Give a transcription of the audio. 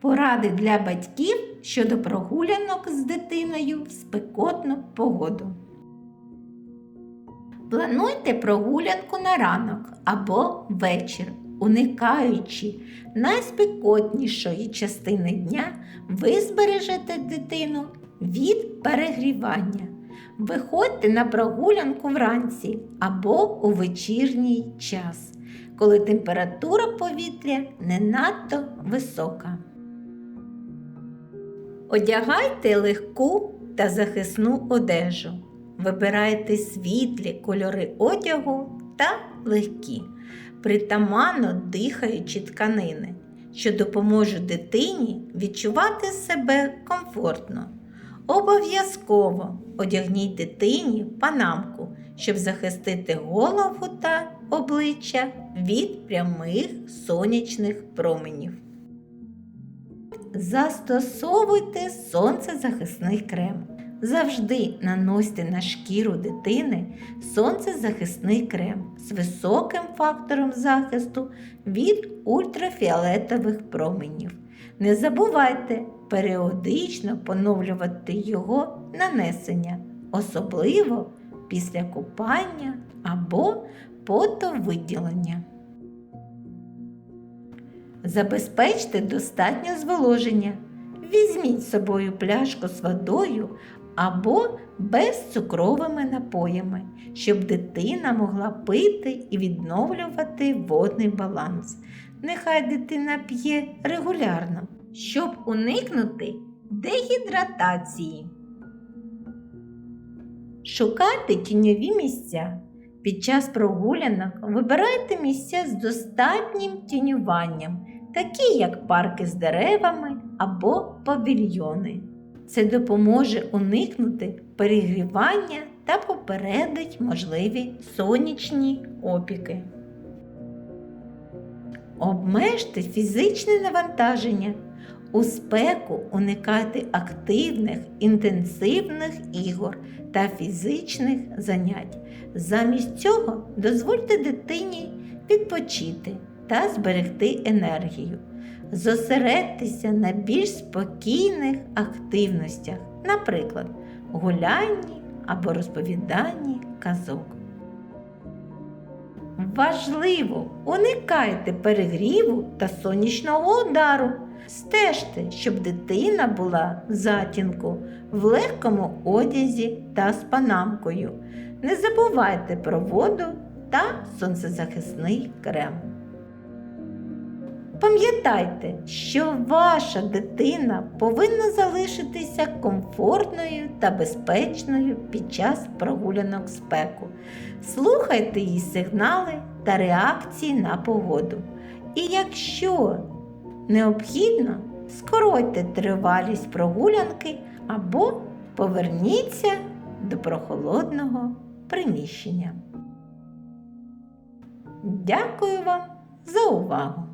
Поради для батьків щодо прогулянок з дитиною в спекотну погоду. Плануйте прогулянку на ранок або вечір, уникаючи найспекотнішої частини дня, ви збережете дитину від перегрівання. Виходьте на прогулянку вранці або у вечірній час, коли температура повітря не надто висока. Одягайте легку та захисну одежу. Вибирайте світлі кольори одягу та легкі, притаманно дихаючі тканини, що допоможуть дитині відчувати себе комфортно. Обов'язково одягніть дитині панамку, щоб захистити голову та обличчя від прямих сонячних променів. Застосовуйте сонцезахисний крем. Завжди наносьте на шкіру дитини сонцезахисний крем з високим фактором захисту від ультрафіолетових променів. Не забувайте періодично поновлювати його нанесення, особливо після купання або потовиділення. Забезпечте достатнє зволоження. Візьміть з собою пляшку з водою або безцукровими напоями, щоб дитина могла пити і відновлювати водний баланс. Нехай дитина п'є регулярно, щоб уникнути дегідратації. Шукайте тіньові місця. Під час прогулянок вибирайте місця з достатнім тінюванням, такі як парки з деревами або павільйони. Це допоможе уникнути перегрівання та попередить можливі сонячні опіки. Обмежте фізичне навантаження. У спеку уникайте активних, інтенсивних ігор та фізичних занять. Замість цього дозвольте дитині відпочити та зберегти енергію. Зосередьтеся на більш спокійних активностях, наприклад, гулянні або розповіданні казок. Важливо, уникайте перегріву та сонячного удару. Стежте, щоб дитина була в затінку, в легкому одязі та з панамкою. Не забувайте про воду та сонцезахисний крем. Пам'ятайте, що ваша дитина повинна залишитися комфортною та безпечною під час прогулянок спеку. Слухайте її сигнали та реакції на погоду. І якщо необхідно, скоротьте тривалість прогулянки або поверніться до прохолодного приміщення. Дякую вам за увагу!